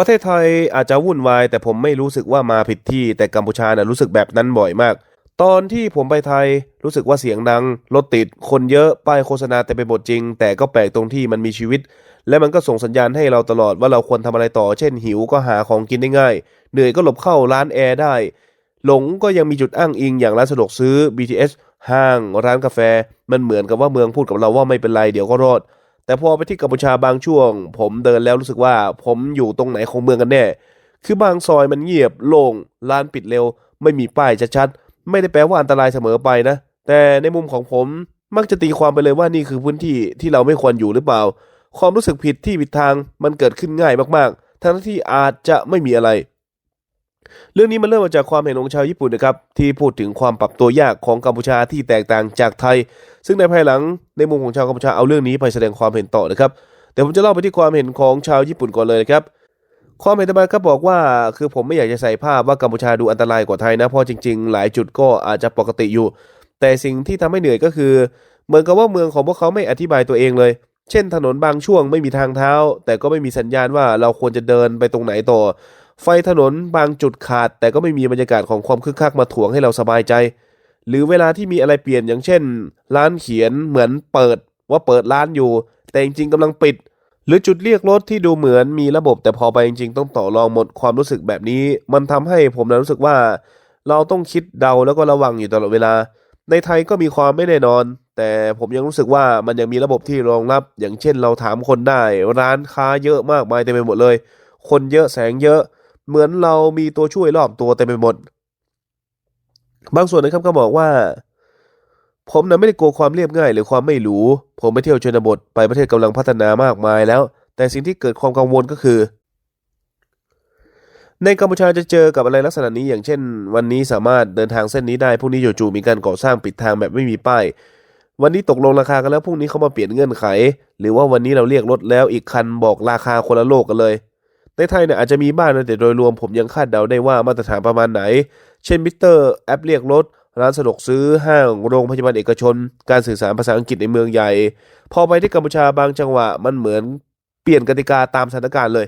ประเทศไทยอาจจะวุ่นวาย แต่ผมไม่รู้สึกว่ามาผิดที่ แต่กัมพูชาน่ะรู้สึกแบบนั้นบ่อยมาก ตอนที่ผมไปไทยรู้สึกว่าเสียงดัง รถติด คนเยอะ ป้ายโฆษณาแต่ไปนบทจริง แต่ก็แปลกตรงที่มันมีชีวิต และมันก็ส่งสัญญาณให้เราตลอดว่าเราควรทำอะไรต่อ เช่นหิวก็หาของกินได้ง่าย เหนื่อยก็หลบเข้าร้านแอร์ได้ หลงก็ยังมีจุดอ้างอิงอย่างร้านสะดวกซื้อ BTS ห้าง ร้านกาแฟ มันเหมือนกับว่าเมืองพูดกับเราว่าไม่เป็นไรเดี๋ยวก็รอด แต่พอไปที่กัมพูชาบางช่วง ผมเดินแล้วรู้สึกว่า ผมอยู่ตรงไหนของเมืองกันแน่ คือบางซอยมันเงียบโล่งร้านปิดเร็ว ไม่มีป้ายชัดๆไม่ได้แปลว่าอันตรายเสมอไปนะ แต่ในมุมของผมมักจะตีความไปเลยว่านี่คือพื้นที่ที่เราไม่ควรอยู่หรือเปล่า ความรู้สึกผิดที่ผิดทางมันเกิดขึ้นง่ายมากๆ ทั้งที่อาจจะไม่มีอะไร เรื่องนี้มันเริ่มมาจากความเห็นของชาวญี่ปุ่นนะครับที่พูดถึงความปรับตัวยากของกัมพูชาที่แตกต่างจากไทย ซึ่งในภายหลังในมุมของชาวกัมพูชาเอาเรื่องนี้ไปแสดงความเห็นต่อนะครับแต่ผมจะเล่าไปที่ความเห็นของชาวญี่ปุ่นก่อนเลยนะครับความเห็นต่อมาก็บอกว่าคือผมไม่อยากจะใส่ภาพว่ากัมพูชาดูอันตรายกว่าไทยนะเพราะจริง ๆ หลายจุดก็อาจจะปกติอยู่ แต่สิ่งที่ทำให้เหนื่อยก็คือ เหมือนกับว่าเมืองของพวกเขาไม่อธิบายตัวเองเลย เช่น ถนนบางช่วงไม่มีทางเท้า แต่ก็ไม่มีสัญญาณว่าเราควรจะเดินไปตรงไหนต่อ ไฟถนนบางจุดขาด แต่ก็ไม่มีบรรยากาศของความคึกคักมาถ่วงให้เราสบายใจ หรือเวลาที่มีอะไรเปลี่ยนอย่างเช่น ร้านเขียนเหมือนเปิดว่าเปิดร้านอยู่ แต่จริงๆกำลังปิด หรือจุดเรียกรถที่ดูเหมือนมีระบบ แต่พอไปจริงๆ ต้องต่อรองหมดความรู้สึกแบบนี้ มันทำให้ผมนะรู้สึกว่า เราต้องคิดเดาแล้วก็ระวังอยู่ตลอดเวลา ในไทยก็มีความไม่แน่นอน แต่ผมยังรู้สึกว่ามันยังมีระบบที่รองรับ อย่างเช่น เราถามคนได้ ร้านค้าเยอะมากมายเต็มไปหมดเลย คนเยอะแสงเยอะ เหมือนเรามีตัวช่วยรอบตัวเต็มไปหมด บางส่วนนะครับก็บอกว่า ผมนะไม่ได้กลัวความเรียบง่ายหรือความไม่หรู ผมไปเที่ยวชนบทไปประเทศกำลังพัฒนามากมายแล้ว แต่สิ่งที่เกิดความกังวลก็คือ ในกัมพูชาจะเจอกับอะไรลักษณะนี้ อย่างเช่น วันนี้สามารถเดินทางเส้นนี้ได้พรุ่งนี้จู่ๆมีการก่อสร้างปิดทางแบบไม่มีป้ายวันนี้ตกลงราคากันแล้วพรุ่งนี้เขามาเปลี่ยนเงื่อนไข หรือว่าวันนี้เราเรียกรถแล้วอีกคันบอกราคาคนละโลกกันเลย ในไทยเนี่ยอาจจะมีบ้างนะแต่โดยรวมผมยังคาดเดาได้ว่ามาตรฐานประมาณไหน เช่นมิเตอร์แอปเรียกรถ ร้านสะดวกซื้อห้างโรงพยาบาลเอกชน การสื่อสารภาษาอังกฤษในเมืองใหญ่ พอไปที่กัมพูชาบางจังหวะมันเหมือนเปลี่ยนกติกาตามสถานการณ์เลย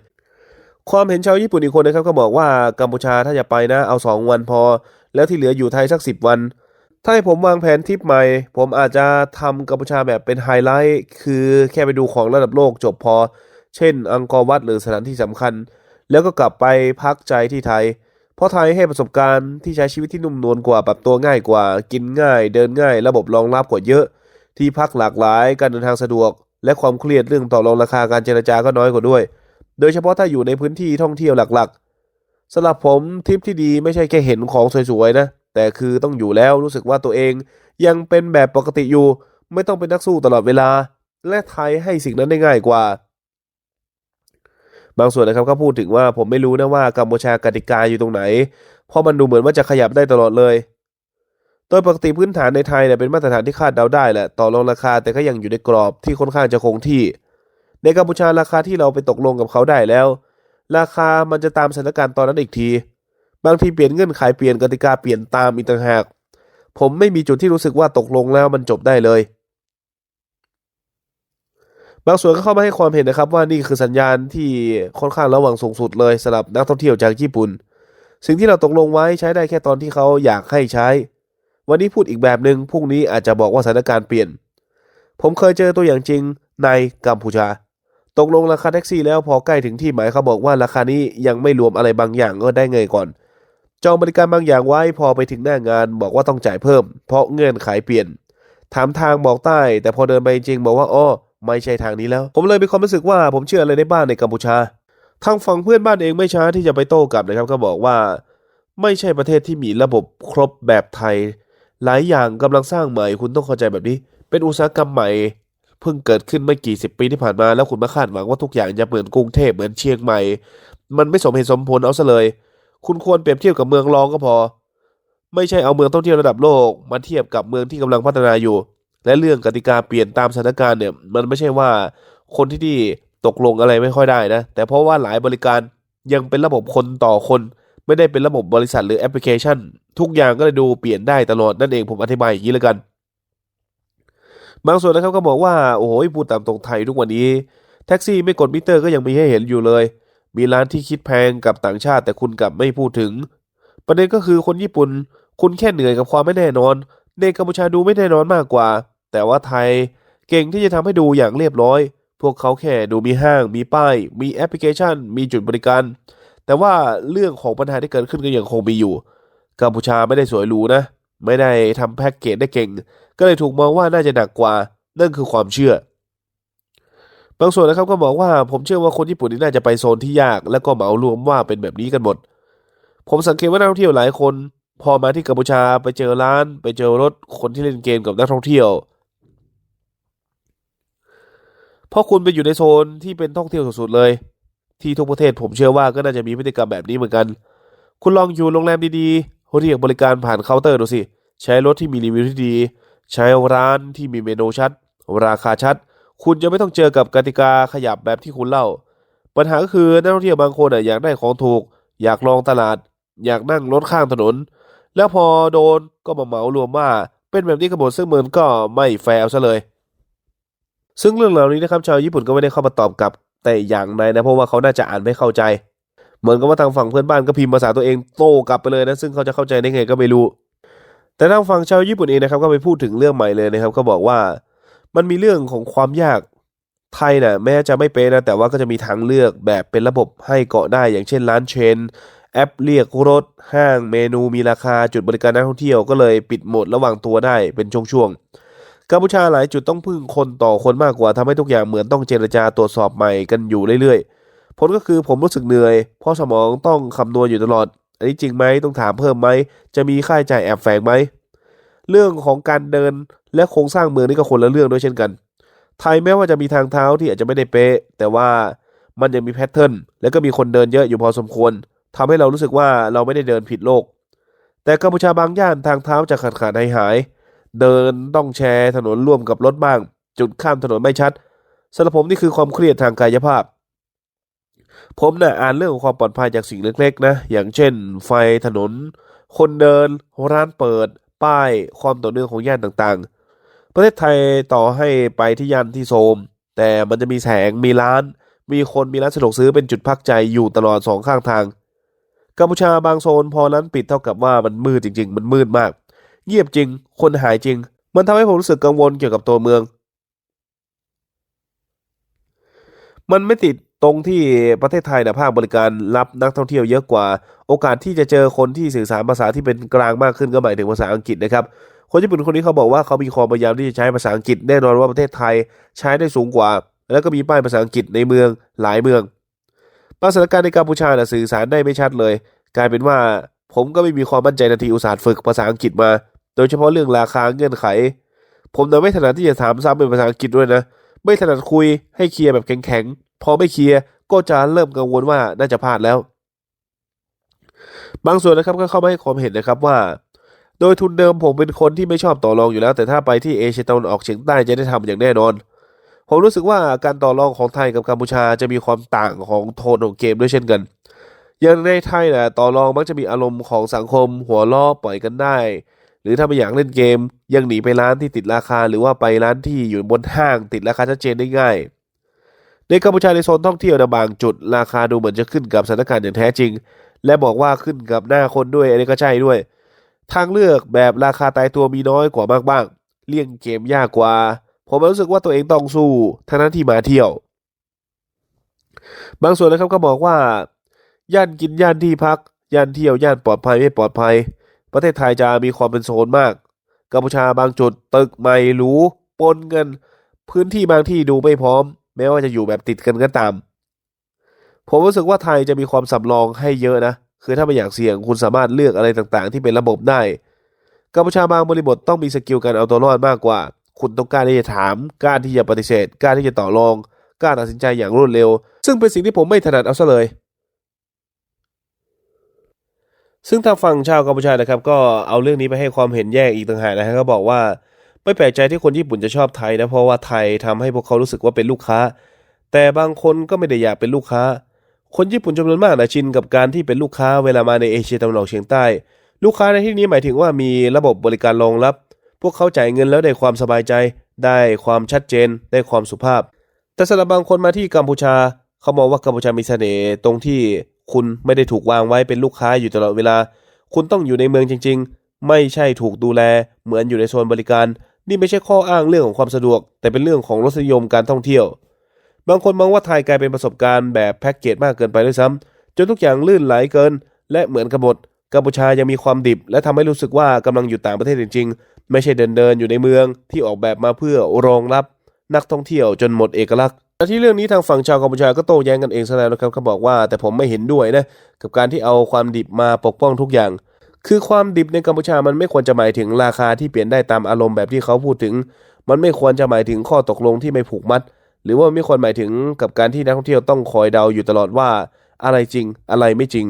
ความเห็นชาวญี่ปุ่นอีกคนนะครับก็บอกว่ากัมพูชาถ้าจะไปนะเอา 2 วันพอ แล้วที่เหลืออยู่ไทยสัก 10 วันถ้าให้ผมวางแผนทริปใหม่ ผมอาจจะทำกัมพูชาแบบเป็นไฮไลท์ คือแค่ไปดูของระดับโลกจบพอ เช่น อังกอร์วัดหรือสถานที่สำคัญ แล้วก็กลับไปพักใจที่ไทย เพราะไทยให้ประสบการณ์ที่ใช้ชีวิตที่นุ่มนวลกว่าปรับตัวง่ายกว่า กินง่าย เดินง่าย ระบบรองรับกว่าเยอะ ที่พักหลากหลาย การเดินทางสะดวก และความเครียดเรื่องต่อรองราคาการเจรจาก็น้อยกว่าด้วย โดยเฉพาะถ้าอยู่ในพื้นที่ท่องเที่ยวหลักๆสำหรับผมทริปที่ดีไม่ใช่แค่เห็นของสวยๆนะแต่คือต้องอยู่แล้วรู้สึกว่าตัวเอง ยังเป็นแบบปกติอยู่ ไม่ต้องเป็นนักสู้ตลอดเวลา และไทยให้สิ่งนั้นได้ง่ายกว่า บางส่วนนะครับก็พูดถึงว่าผมไม่รู้นะว่ากัมพูชากติกาอยู่ตรงไหน เพราะมันดูเหมือนว่าจะขยับได้ตลอดเลย โดยปกติพื้นฐานในไทยเนี่ยเป็นมาตรฐานที่คาดเดาได้แหละต่อรองราคาแต่ก็ยังอยู่ในกรอบที่ค่อนข้างจะคงที่ ในกัมพูชาราคาที่เราไปตกลงกับเขาได้แล้ว ราคามันจะตามสถานการณ์ตอนนั้นอีกที บางทีเปลี่ยนเงื่อนไขเปลี่ยนกติกาเปลี่ยนตามอีกต่างหาก ผมไม่มีจุดที่รู้สึกว่าตกลงแล้วมันจบได้เลย บางส่วนก็เข้ามาให้ความเห็นนะครับ ว่านี่คือสัญญาณที่ค่อนข้างระวังสูงสุดเลยสำหรับนักท่องเที่ยวจากญี่ปุ่น สิ่งที่เราตกลงไว้ใช้ได้แค่ตอนที่เขาอยากให้ใช้ วันนี้พูดอีกแบบหนึ่งพรุ่งนี้อาจจะบอกว่าสถานการณ์เปลี่ยน ผมเคยเจอตัวอย่างจริงในกัมพูชา ตกลงราคาแท็กซี่แล้วพอใกล้ถึงที่หมายเขาบอกว่าราคานี้ยังไม่รวมอะไรบางอย่างก็ได้เงินก่อน จองบริการบางอย่างไว้พอไปถึงหน้างานบอกว่าต้องจ่ายเพิ่ม เพราะเงื่อนไขเปลี่ยน ถามทางบอกใต้ แต่พอเดินไปจริงบอกว่าอ้อ ไม่ใช่ทางนี้แล้ว ผมเลยมีความรู้สึกว่าผมเชื่ออะไรได้บ้างในกัมพูชา ทางฝั่งเพื่อนบ้านเองไม่ช้าที่จะไปโต้กลับนะครับ ก็บอกว่า ไม่ใช่ประเทศที่มีระบบครบแบบไทย หลายอย่างกำลังสร้างใหม่คุณต้องเข้าใจแบบนี้ เป็นอุตสาหกรรมใหม่เพิ่งเกิดขึ้นไม่กี่สิบปีที่ผ่านมาแล้วคุณมาคาดหวังว่าทุกอย่างจะเหมือนกรุงเทพเหมือนเชียงใหม่ มันไม่สมเหตุสมผลเอาซะเลย คุณควรเปรียบเทียบกับเมืองรองก็พอ ไม่ใช่เอาเมืองท่องเที่ยวระดับโลก มาเทียบกับเมืองที่กำลังพัฒนาอยู่ และเรื่องกติกาเปลี่ยนตามสถานการณ์เนี่ยมันไม่ใช่ว่าคนที่นี่ตกลงอะไรไม่ค่อยได้นะ แต่เพราะว่าหลายบริการยังเป็นระบบคนต่อคน ไม่ได้เป็นระบบบริษัทหรือแอปพลิเคชัน ทุกอย่างก็เลยดูเปลี่ยนได้ตลอดนั่นเองผมอธิบายอย่างนี้แล้วกัน บางส่วนนะครับก็บอกว่าโอ้โหพูดตามตรงไทยทุกวันนี้ แท็กซี่ไม่กดมิเตอร์ก็ยังมีให้เห็นอยู่เลย มีร้านที่คิดแพงกับต่างชาติ แต่คุณกลับไม่พูดถึง ประเด็นก็คือคนญี่ปุ่น คุณแค่เหนื่อยกับความไม่แน่นอน ในกัมพูชาดูไม่แน่นอนมากกว่า แต่ว่าไทยเก่งที่จะทำให้ดูอย่างเรียบร้อย พวกเขาแค่ดูมีห้าง มีป้าย มีแอปพลิเคชัน มีจุดบริการ แต่ว่าเรื่องของปัญหาที่เกิดขึ้นก็ยังคงมีอยู่ กัมพูชาไม่ได้สวยหรูนะ ไม่ได้ทำแพ็กเกจได้เก่ง ก็เลยถูกมองว่าน่าจะหนักกว่า นั่นคือความเชื่อบางส่วนนะครับก็บอกว่าผมเชื่อว่าคนญี่ปุ่นนี่น่าจะไปโซนที่ยาก แล้วก็เหมารวมว่าเป็นแบบนี้กันหมด ผมสังเกตว่านักท่องเที่ยวหลายคน พอมาที่กัมพูชาไปเจอร้าน ไปเจอรถคนที่เล่นเกมกับนักท่องเที่ยวเพราะคุณไปอยู่ในโซนที่เป็นท่องเที่ยวสุดๆเลย ที่ทุกประเทศผมเชื่อว่าก็น่าจะมีพฤติกรรมแบบนี้เหมือนกัน คุณลองอยู่โรงแรมดีๆเรียกบริการผ่านเคาน์เตอร์ดูสิ ใช้รถที่มีรีวิวที่ดี ใช้ร้านที่มีเมนูชัด ราคาชัด คุณจะไม่ต้องเจอกับกติกาขยับแบบที่คุณเล่า ปัญหาก็คือนักท่องเที่ยวบางคนอะอยากได้ของถูก อยากลองตลาด อยากนั่งรถข้างถนน แล้วพอโดนก็มาเหมารวมว่า เป็นแบบนี้กันหมดซึ่งเมันก็ไม่แฟร์ซะเลย ซึ่งเรื่องเหล่านี้นะครับชาวญี่ปุ่นก็ไม่ได้เข้ามาตอบกลับ แต่อย่างใดนะเพราะว่าเขาน่าจะอ่านไม่เข้าใจ เหมือนกับว่าทางฝั่งเพื่อนบ้านก็พิมพ์ภาษาตัวเองโต้กลับไปเลยนะซึ่งเขาจะเข้าใจได้ไงก็ไม่รู้ แต่ทางฝั่งชาวญี่ปุ่นเองนะครับก็ไปพูดถึงเรื่องใหม่เลยนะครับก็บอกว่ามันมีเรื่องของความยากไทยนะ่ะแม้จะไม่เป๊ะนะแต่ว่าก็จะมีทางเลือกแบบเป็นระบบให้เกาะได้อย่างเช่นร้านเชน แอปเรียกรถห้างเมนูมีราคาจุดบริการนักท่องเที่ยวก็เลยปิดโหมดระหว่างตัวได้เป็นช่วงๆกัมพูชาหลายจุดต้องพึ่งคนต่อคนมากกว่าทำให้ทุกอย่างเหมือนต้องเจรจาตรวจสอบใหม่กันอยู่เรื่อยๆ ผลก็คือผมรู้สึกเหนื่อย เพราะสมองต้องคำนวณอยู่ตลอด อันนี้จริงไหมต้องถามเพิ่มไหม จะมีค่าใช้จ่ายแอบแฝงไหม เรื่องของการเดินและโครงสร้างเมืองนี่ก็คนละเรื่องด้วยเช่นกัน ไทยแม้ว่าจะมีทางเท้าที่อาจจะไม่ได้เป๊ะ แต่ว่ามันยังมีแพทเทิร์นและก็มีคนเดินเยอะอยู่พอสมควร ทำให้เรารู้สึกว่าเราไม่ได้เดินผิดโลก แต่กัมพูชาบางย่านทางเท้าจะขาดขาดหายหาย เดินต้องแชร์ถนนร่วมกับรถบ้าง จุดข้ามถนนไม่ชัดสำหรับผมนี่คือความเครียดทางกายภาพ ผมน่ะอ่านเรื่องของความปลอดภัยจากสิ่งเล็กๆนะ อย่างเช่น ไฟถนน คนเดิน ร้านเปิด ป้าย ความต่อเนื่องของย่านต่างๆ ประเทศไทยต่อให้ไปที่ย่านที่โทมแต่มันจะมีแสงมีร้าน มีคนมีร้านสะดวกซื้อเป็นจุดพักใจอยู่ตลอดสองข้างทาง กัมพูชาบางโซนพอร้านปิดเท่ากับว่ามันมืดจริง ๆ มันมืดมาก เงียบจริง คนหายจริง มันทำให้ผมรู้สึกกังวลเกี่ยวกับตัวเมือง มันไม่ติดตรงที่ประเทศไทยนะภาคบริการรับนักท่องเที่ยวเยอะกว่า โอกาสที่จะเจอคนที่สื่อสารภาษาที่เป็นกลางมากขึ้นก็หมายถึงภาษาอังกฤษนะครับคนญี่ปุ่นคนนี้เขาบอกว่าเขามีความพยายามที่จะใช้ภาษาอังกฤษแน่นอนว่าประเทศไทยใช้ได้สูงกว่า แล้วก็มีป้ายภาษาอังกฤษในเมืองหลายเมือง บางสถานการณ์ในกัมพูชาน่ะสื่อสารได้ไม่ชัดเลย กลายเป็นว่าผมก็ไม่มีความมั่นใจนาทีอุตส่าห์ฝึกภาษาอังกฤษมา โดยเฉพาะเรื่องราคาเงื่อนไข ผมน่ะไม่ถนัดที่จะถามซ้ำเป็นภาษาอังกฤษด้วยนะ ไม่ถนัดคุยให้เคลียร์แบบแข็งๆ พอไม่เคลียร์ก็จะเริ่มกังวลว่าน่าจะพลาดแล้ว บางส่วนนะครับก็เข้ามาให้ความเห็นนะครับว่า โดยทุนเดิมผมเป็นคนที่ไม่ชอบต่อรองอยู่แล้ว แต่ถ้าไปที่เอเชียตะวันออกเฉียงใต้จะได้ทำอย่างแน่นอน ผมรู้สึกว่าการต่อรองของไทยกับกัมพูชาจะมีความต่างของโทนของเกมด้วยเช่นกัน อย่างในไทยนะต่อรองมักจะมีอารมณ์ของสังคม หัวล้อปล่อยกันได้ หรือถ้าไม่อยากเล่นเกม ยังหนีไปร้านที่ติดราคา หรือว่าไปร้านที่อยู่บนห้างติดราคาชัดเจนได้ง่าย ในกัมพูชาในโซนท่องเที่ยวนะบางจุดราคาดูเหมือนจะขึ้นกับสถานการณ์อย่างแท้จริง และบอกว่าขึ้นกับหน้าคนด้วยอันนี้ก็ใช่ด้วย ทางเลือกแบบราคาตายตัวมีน้อยกว่ามากบ้างเลี่ยงเกมยากกว่า ผมรู้สึกว่าตัวเองต้องสู้ทั้งนั้นที่มาเที่ยว บางส่วนนะครับก็บอกว่า ย่านกินย่านที่พัก ย่านเที่ยว ย่านปลอดภัยไม่ปลอดภัย ประเทศไทยจะมีความเป็นโซนมาก กัมพูชาบางจุดตึกใหม่หรูปนกัน พื้นที่บางที่ดูไม่พร้อม แม้ว่าจะอยู่แบบติดกันก็ตาม ผมรู้สึกว่าไทยจะมีความสำรองให้เยอะนะ คือถ้าไม่อยากเสี่ยงคุณสามารถเลือกอะไรต่างๆ ที่เป็นระบบได้กัมพูชาบางบริบทต้องมีสกิลการเอาตัวรอดมากกว่า คุณต้องกล้ารที่จะถามกล้ารที่จะปฏิเสธกล้ารที่จะต่อรองกล้าตัดสินใจอย่างรวดเร็ว ซึ่งเป็นสิ่งที่ผมไม่ถนัดเอาซะเลย ซึ่งทางฝั่งชาวกัมพูชานะครับ ก็เอาเรื่องนี้ไปให้ความเห็นแยกอีกต่างหากนะฮะก็บอกว่าไม่แปลกใจที่คนญี่ปุ่นจะชอบไทยนะเพราะว่าไทยทำให้พวกเขารู้สึกว่าเป็นลูกค้า แต่บางคนก็ไม่ได้อยากเป็นลูกค้า คนญี่ปุ่นจำนวนมากนะชินกับการที่เป็นลูกค้าเวลามาในเอเชียตะวันออกเฉียงใต้ ลูกค้าในที่นี้หมายถึงว่ามีระบบบริการรองรับ พวกเขาจ่ายเงินแล้วได้ความสบายใจ ได้ความชัดเจน ได้ความสุภาพ แต่สำหรับบางคนมาที่กัมพูชา เขามองว่ากัมพูชามีเสน่ห์ตรงที่คุณไม่ได้ถูกวางไว้เป็นลูกค้าอยู่ตลอดเวลา คุณต้องอยู่ในเมืองจริง ๆ ไม่ใช่ถูกดูแล เหมือนอยู่ในโซนบริการ นี่ไม่ใช่ข้ออ้างเรื่องของความสะดวก แต่เป็นเรื่องของรสนิยมการท่องเที่ยว บางคนมองว่าไทยกลายเป็นประสบการณ์แบบแพ็กเกจมากเกินไปด้วยซ้ำจนทุกอย่างลื่นไหลเกิน และเหมือนกันหมดกัมพูชายังมีความดิบ และทำให้รู้สึกว่ากำลังอยู่ต่างประเทศจริง ไม่ใช่เดินเดินอยู่ในเมืองที่ออกแบบมาเพื่อรองรับนักท่องเที่ยวจนหมดเอกลักษณ์แต่ที่เรื่องนี้ทางฝั่งชาวกัมพูชาก็โต้แย้งกันเองซะแล้วนะครับเขาบอกว่าแต่ผมไม่เห็นด้วยนะกับการที่เอาความดิบมาปกป้องทุกอย่าง คือความดิบในกัมพูชามันไม่ควรจะหมายถึงราคาที่เปลี่ยนได้ตามอารมณ์แบบที่เขาพูดถึง มันไม่ควรจะหมายถึงข้อตกลงที่ไม่ผูกมัด หรือว่าไม่ควรหมายถึงกับการที่นักท่องเที่ยวต้องคอยเดาอยู่ตลอดว่า อะไรจริงอะไรไม่จริง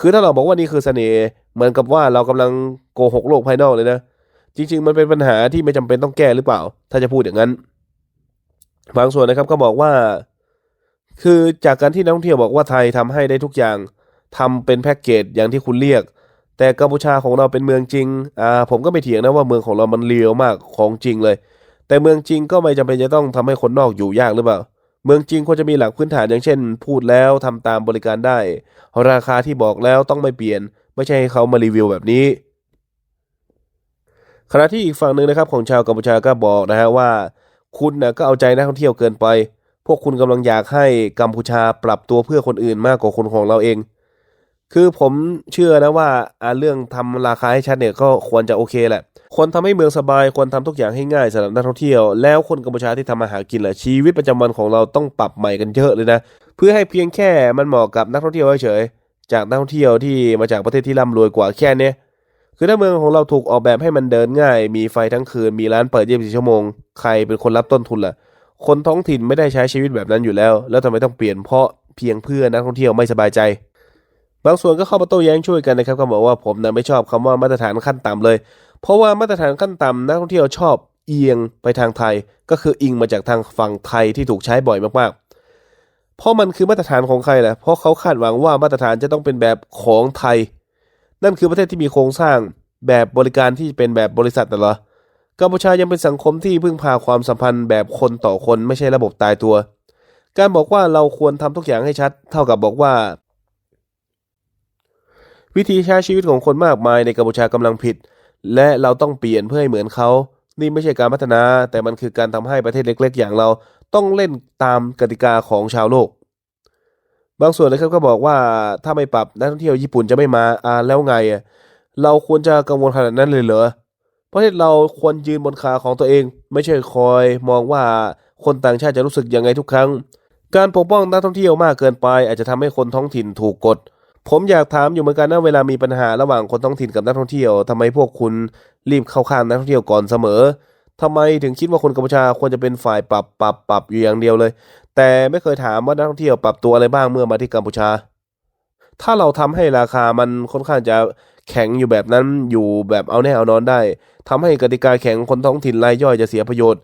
คือถ้าเราบอกว่านี่คือเสน่ห์เหมือนกับว่าเรากำลังโกหกโลกภายนอกเลยนะ จริง ๆ มันเป็นปัญหาที่ไม่จำเป็นต้องแก้หรือเปล่า ถ้าจะพูดอย่างนั้น บางส่วนนะครับก็บอกว่า คือจากการที่นักท่องเที่ยวบอกว่าไทยทำให้ได้ทุกอย่างทำเป็นแพ็กเกจอย่างที่คุณเรียก แต่กัมพูชาของเราเป็นเมืองจริงอ่าผมก็ไม่เถียงนะว่าเมืองของเรามันเลียวมากของจริงเลย แต่เมืองจริงก็ไม่จำเป็นจะต้องทำให้คนนอกอยู่ยากหรือเปล่าเมืองจริงควรจะมีหลักพื้นฐานอย่างเช่น พูดแล้วทำตามบริการได้ ราคาที่บอกแล้วต้องไม่เปลี่ยน ไม่ใช่ให้เขามารีวิวแบบนี้ ขณะที่อีกฝั่งหนึ่งนะครับของชาวกัมพูชาก็บอกนะฮะว่า คุณนะก็เอาใจนักท่องเที่ยวเกินไป พวกคุณกำลังอยากให้กัมพูชาปรับตัวเพื่อคนอื่นมากกว่าคนของเราเอง คือผมเชื่อนะว่าอาเรื่องทำราคาให้ชัดเนี่ยก็ควรจะโอเคแหละควรทำให้เมืองสบายควรทำทุกอย่างให้ง่ายสำหรับนักท่องเที่ยว แล้วคนกัมพูชาที่ทำมาหากินแหละชีวิตประจำวันของเราต้องปรับใหม่กันเยอะเลยนะเพื่อให้เพียงแค่มันเหมาะกับนักท่องเที่ยวเฉยๆจากนักท่องเที่ยวที่มาจากประเทศที่ร่ำรวยกว่าแค่นี้ คือถ้าเมืองของเราถูกออกแบบให้มันเดินง่าย มีไฟทั้งคืน มีร้านเปิด 24 ชั่วโมง ใครเป็นคนรับต้นทุนล่ะ คนท้องถิ่นไม่ได้ใช้ชีวิตแบบนั้นอยู่แล้ว แล้วทำไมต้องเปลี่ยนเพราะเพียงเพื่อนักท่องเที่ยวไม่สบายใจ บางส่วนก็เข้ามาโต้แย้งช่วยกันนะครับก็บอกว่าผมนะไม่ชอบคำว่ามาตรฐานขั้นต่ำเลย เพราะว่ามาตรฐานขั้นต่ำนักท่องเที่ยวชอบเอียงไปทางไทย ก็คืออิงมาจากทางฝั่งไทยที่ถูกใช้บ่อยมากๆ เพราะมันคือมาตรฐานของใครแหละเพราะเขาคาดหวังว่ามาตรฐานจะต้องเป็นแบบของไทย นั่นคือประเทศที่มีโครงสร้างแบบบริการที่เป็นแบบบริษัทน่ะเหรอกัมพูชายังเป็นสังคมที่พึ่งพาความสัมพันธ์แบบคนต่อคนไม่ใช่ระบบตายตัว การบอกว่าเราควรทำทุกอย่างให้ชัด เท่ากับบอกว่า วิธีใช้ชีวิตของคนมากมายในกัมพูชากำลังผิด และเราต้องเปลี่ยนเพื่อให้เหมือนเขานี่ไม่ใช่การพัฒนา แต่มันคือการทำให้ประเทศเล็ก ๆ อย่างเราต้องเล่นตามกติกาของชาวโลก บางส่วนนะครับก็บอกว่าถ้าไม่ปรับนักท่องเที่ยวญี่ปุ่นจะไม่มาอ่าแล้วไงอะเราควรจะกังวลขนาดนั้นเลยเหรอประเทศเราควรยืนบนขาของตัวเอง ไม่ใช่คอยมองว่าคนต่างชาติจะรู้สึกยังไงทุกครั้ง การปกป้องนักท่องเที่ยวมากเกินไป อาจจะทำให้คนท้องถิ่นถูกกด ผมอยากถามอยู่เหมือนกันนะเวลามีปัญหาระหว่างคนท้องถิ่นกับนักท่องเที่ยวทำไมพวกคุณรีบเข้าข้างนักท่องเที่ยวก่อนเสมอทำไมถึงคิดว่าคนกัมพูชาควรจะเป็นฝ่ายปรับปรับปรับอยู่อย่างเดียวเลย แต่ไม่เคยถามว่านักท่องเที่ยวปรับตัวอะไรบ้างเมื่อมาที่กัมพูชา ถ้าเราทำให้ราคามันค่อนข้างจะแข็งอยู่แบบนั้นอยู่แบบเอาแน่เอานอนได้ทำให้กติกาแข็งคนท้องถิ่นรายย่อยจะเสียประโยชน์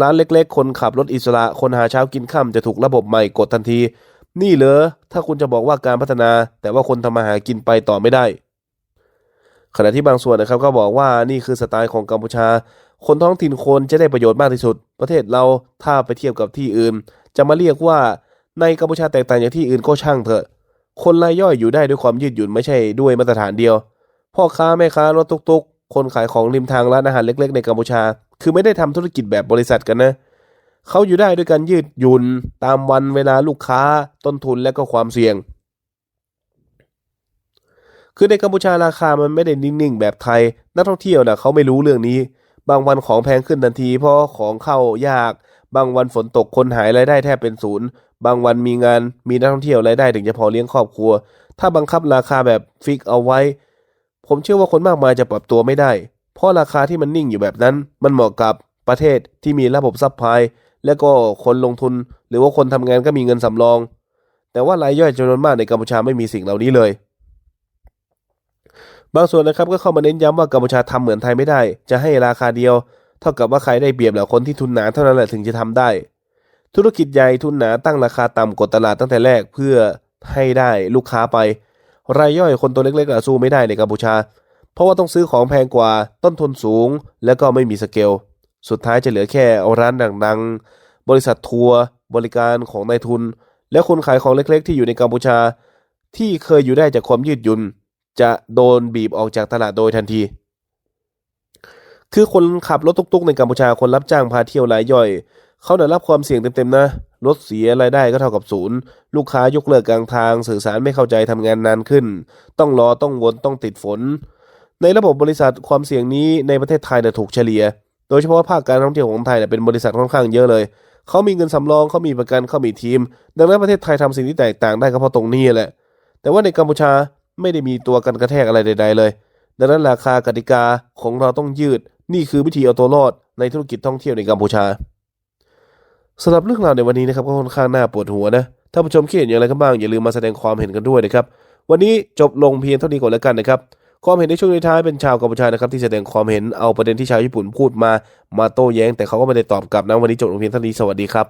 ร้านเล็กๆ คนขับรถอิสระ คนหาเช้ากินค่ำจะถูกระบบใหม่กดทันที นี่เหรอถ้าคุณจะบอกว่าการพัฒนา แต่ว่าคนทำมาหากินไปต่อไม่ได้ ขณะที่บางส่วนนะครับก็บอกว่านี่คือสไตล์ของกัมพูชา คนท้องถิ่นคนจะได้ประโยชน์มากที่สุด ประเทศเราถ้าไปเทียบกับที่อื่น จะมาเรียกว่าในกัมพูชาแตกต่างจากที่อื่นก็ช่างเถอะ คนรายย่อยอยู่ได้ด้วยความยืดหยุ่นไม่ใช่ด้วยมาตรฐานเดียว พ่อค้าแม่ค้ารถตุกๆ คนขายของริมทางร้านอาหารเล็ก ๆ ในกัมพูชา คือไม่ได้ทำธุรกิจแบบบริษัทกันนะ เขาอยู่ได้ด้วยการยืดหยุ่นตามวันเวลาลูกค้าต้นทุนและก็ความเสี่ยง คือในกัมพูชาราคามันไม่ได้นิ่งๆแบบไทย นักท่องเที่ยวนะเขาไม่รู้เรื่องนี้ บางวันของแพงขึ้นทันที เพราะของเข้ายาก บางวันฝนตกคนหายรายได้แทบเป็นศูนย์ บางวันมีงานมีนักท่องเที่ยวรายได้ถึงจะพอเลี้ยงครอบครัว ถ้าบังคับราคาแบบฟิกเอาไว้ ผมเชื่อว่าคนมากมายจะปรับตัวไม่ได้ เพราะราคาที่มันนิ่งอยู่แบบนั้น มันเหมาะกับประเทศที่มีระบบซัพพลายและก็คนลงทุน หรือว่าคนทำงานก็มีเงินสำรอง แต่ว่ารายย่อยจำนวนมากในกัมพูชาไม่มีสิ่งเหล่านี้เลยบางส่วนนะครับก็เข้ามาเน้นย้ำว่ากัมพูชาทำเหมือนไทยไม่ได้ จะให้ราคาเดียว เท่ากับว่าใครได้เปรียบแหละคนที่ทุนหนาเท่านั้นแหละถึงจะทำได้ ธุรกิจใหญ่ทุนหนาตั้งราคาต่ำกดตลาดตั้งแต่แรกเพื่อให้ได้ลูกค้าไป รายย่อยคนตัวเล็กๆอะสู้ไม่ได้ในกัมพูชา เพราะว่าต้องซื้อของแพงกว่าต้นทุนสูง และก็ไม่มีสเกลสุดท้ายจะเหลือแค่ร้านดังๆ บริษัททัวร์บริการของนายทุน และคนขายของเล็กๆ ที่อยู่ในกัมพูชา ที่เคยอยู่ได้จากความยืดหยุ่นจะโดนบีบออกจากตลาดโดยทันที คือคนขับรถตุกๆ ในกัมพูชาคนรับจ้างพาเที่ยวรายย่อย เขาได้รับความเสี่ยงเต็มๆนะ รถเสียรายได้ก็เท่ากับศูนย์ ลูกค้ายกเลิกกลางทาง สื่อสารไม่เข้าใจทำงานนานขึ้น ต้องรอต้องวนต้องติดฝน ในระบบบริษัทความเสี่ยงนี้ในประเทศไทยเนี่ยถูกเฉลี่ย โดยเฉพาะภาคการท่องเที่ยวของไทยเนี่ยเป็นบริษัทค่อนข้างเยอะเลย เขามีเงินสำรองเขามีประกันเขามีทีม ดังนั้นประเทศไทยทำสิ่งที่แตกต่างได้ก็เพราะตรงนี้แหละ แต่ว่าในกัมพูชาไม่ได้มีตัวกันกระแทกอะไรใด ๆ เลย ดังนั้นราคากติกาของเราต้องยืด นี่คือวิธีเอาตัวรอดในธุรกิจท่องเที่ยวในกัมพูชาสำหรับเรื่องราวในวันนี้นะครับก็ค่อนข้างน่าปวดหัวนะถ้าผู้ชมคิดเห็นอย่างไรกันบ้างอย่าลืมมาแสดงความเห็นกันด้วยนะครับ วันนี้จบลงเพียงเท่านี้ก่อนแล้วกันนะครับความเห็นในช่วงท้ายเป็นชาวกัมพูชานะครับที่แสดงความเห็นเอาประเด็นที่ชาวญี่ปุ่นพูดมามาโต้แย้ง แต่เขาก็ไม่ได้ตอบกลับนะวันนี้จบลงเพียงเท่านี้สวัสดีครับ